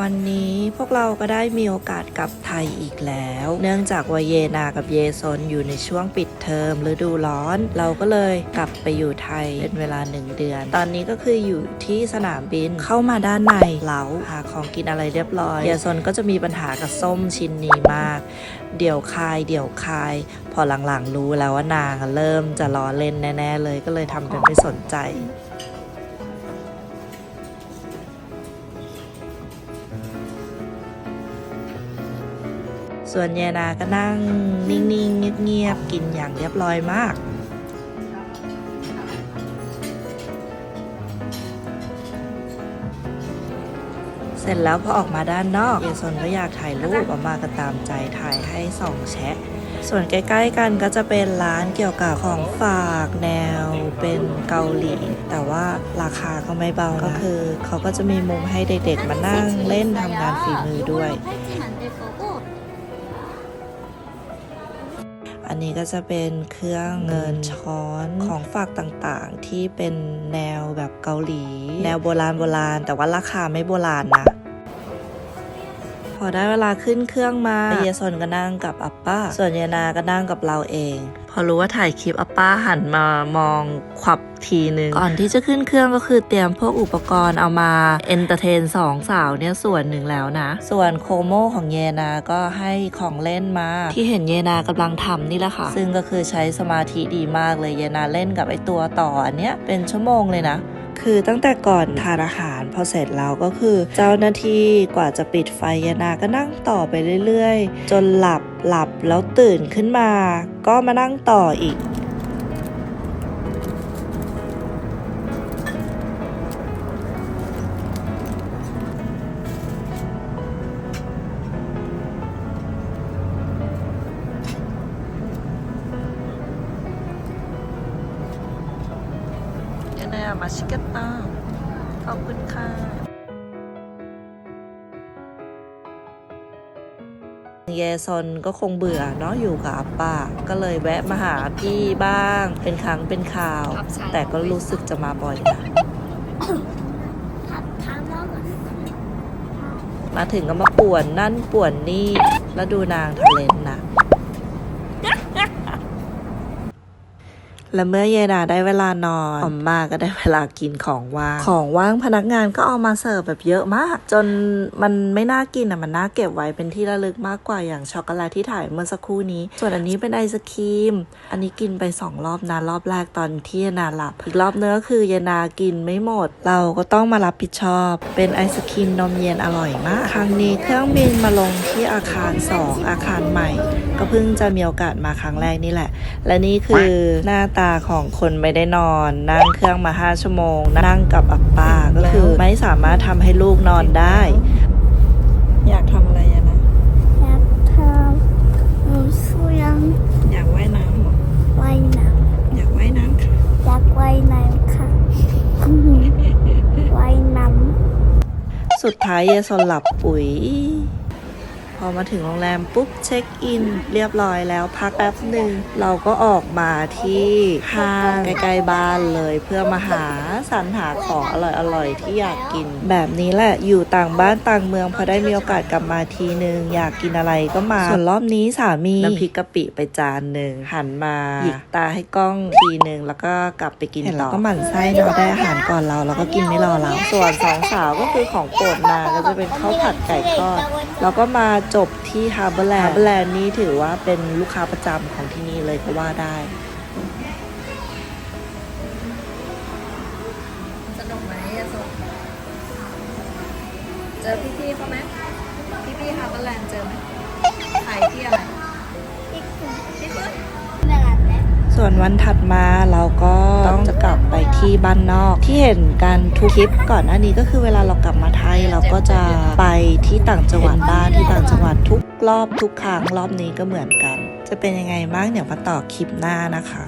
วันนี้พวกเราก็ได้มีโอกาสกลับไทยอีกแล้ว เนื่องจากว่าเยนากับเยซนอยู่ในช่วงปิดเทอมฤดูร้อน เราก็เลยกลับไปอยู่ไทยเป็นเวลาหนึ่งเดือน ตอนนี้ก็คืออยู่ที่สนามบินเข้ามาด้านในเหลาหาของกินอะไรเรียบร้อย เยซนก็จะมีปัญหากับส้มชิ้นนี้มาก เดี๋ยวคายเดี๋ยวคาย พอหลังๆรู้แล้วว่านางเริ่มจะล้อเล่นแน่ๆเลยก็เลยทำเป็นไม่สนใจ ส่วนเยนาก็นั่งนิ่งๆเงียบๆกินอย่างเรียบร้อยมากเสร็จแล้วพอออกมาด้านนอกเยซนก็อยากถ่ายรูปออกมาก็ตามใจถ่ายให้สองแชะ ส่วนใกล้ๆกันก็จะเป็นร้านเกี่ยวกับของฝากแนวเป็นเกาหลี แต่ว่าราคาก็ไม่เบานะก็คือ เขาก็จะมีมุมให้เด็กๆมานั่งเล่นทำงานฝีมือด้วย อันนี้ก็จะเป็นเครื่องเงินช้อนของฝากต่างๆ ที่เป็นแนวแบบเกาหลี แนวโบราณโบราณ แต่ว่าราคาไม่โบราณนะพ อได้เวลาขึ้นเครื่องมาเยซอนก็นั่งกับอัปป้า ส่วนเยนาก็นั่งกับเราเอง พอรู้ว่าถ่ายคลิปอัปป้าหันมามองขวับทีนึงก่อนที่จะขึ้นเครื่องก็คือเตรียมพวกอุปกรณ์เอามาเอนเตอร์เทนสองสาวเนี่ยส่วนหนึ่งแล้วนะ ส่วนโคโมของเยนาก็ให้ของเล่นมา ที่เห็นเยนากำลังทำนี่แหละค่ะ ซึ่งก็คือใช้สมาธิดีมากเลยเยนาเล่นกับไอตัวต่ออันเนี้ยเป็นชั่วโมงเลยนะ คือตั้งแต่ก่อนทานอาหารพอเสร็จแล้วก็คือ เจ้าหน้าที่กว่าจะปิดไฟยานาก็นั่งต่อไปเรื่อยๆ จนหลับหลับแล้วตื่นขึ้นมา ก็มานั่งต่ออีก ยานามาชิกตาขอบคุณค่ะเยซนก็คงเบื่อเนาะอยู่กับอาป้าก็เลยแวะมาหาพี่บ้าง เป็นครั้งเป็นคราว แต่ก็รู้สึกจะมาบ่อยนะมาถึงก็มาป่วนนั่นป่วนนี่แล้วดูนางทะเลนนะ และเมื่อเยนาได้เวลานอนออมมาก็ได้เวลากินของว่างของว่างพนักงานก็เอามาเสิร์ฟแบบเยอะมาก จนมันไม่น่ากินอะมันน่าเก็บไว้เป็นที่ระลึกมากกว่าอย่างช็อกโกแลตที่ถ่ายเมื่อสักครู่นี้ ส่วนอันนี้เป็นไอศครีม อันนี้กินไปสองรอบนะรอบแรกตอนที่เยนาหลับ อีกรอบเนื้อคือเยนากินไม่หมด เราก็ต้องมารับผิดชอบ เป็นไอศครีมนมเย็นอร่อยมาก ครั้งนี้เครื่องบินมาลงที่อาคาร 2 อาคารใหม่ ก็เพิ่งจะมีโอกาสมาครั้งแรกนี่แหละ และนี่คือหน้าตาของคนไม่ได้นอน นั่งเครื่องมา 5 ชั่วโมง นั่งกับอัปป้าก็คือไม่สามารถทำให้ลูกนอนได้ อยากทำอะไรอะนะอยากทำหนูสู้ยังอยากว่ายน้ำว่ายน้อยากว่ายน้ำค่ะำอยากว่ายน้ำค่ะว่ายน้สุดท้ายเยซนหลับปุ๋ยพ อมาถึงโรงแรมปุ๊บเช็คอิน เรียบร้อยแล้วพักแป๊บหนึ่งเราก็ออกมาที่ห้างใกล้ๆบ้านเลยเพื่อมาหาสรรหาของอร่อยๆที่อยากกิน แบบนี้แหละอยู่ต่างบ้านต่างเมืองพอได้มีโอกาสกลับมาทีนึงอยากกินอะไรก็มา ส่วนรอบนี้สามีน้ำพริกกะปิไปจานหนึ่งหันมาหยิกตาให้กล้องทีหนึ่งแล้วก็กลับไปกินต่อก็หมั่นไส้เนาะได้อาหารก่อนเราแล้วก็กินไม่รอเราส่วนสองสาวก็คือของโปรดนางก็จะเป็นข้าวผัดไก่ทอด แล้วก็มาจบที่ฮาร์เบอร์แลนด์ฮาร์เบอร์แลนด์นี่ถือว่าเป็นลูกค้าประจำของที่นี่เลยก็ว่าได้สนุกไหมอะสนุกเจอพี่ๆเขาไหมพี่ๆฮาร์เบอร์แลนด์เจอไหมขายที่อะไรำที่เพื่อนเมื่อไหร่แล้วส่วนวันถัดมาเราก็ต้องจะกลับไป ที่บ้านนอก ที่เห็นกันทุกคลิปก่อนหน้านี้ก็คือเวลาเรากลับมาไทยเราก็จะไปที่ต่างจังหวัดบ้านที่ต่างจังหวัดทุกรอบทุกครั้งรอบนี้ก็เหมือนกัน จะเป็นยังไงบ้างเดี๋ยวมาต่อคลิปหน้านะคะ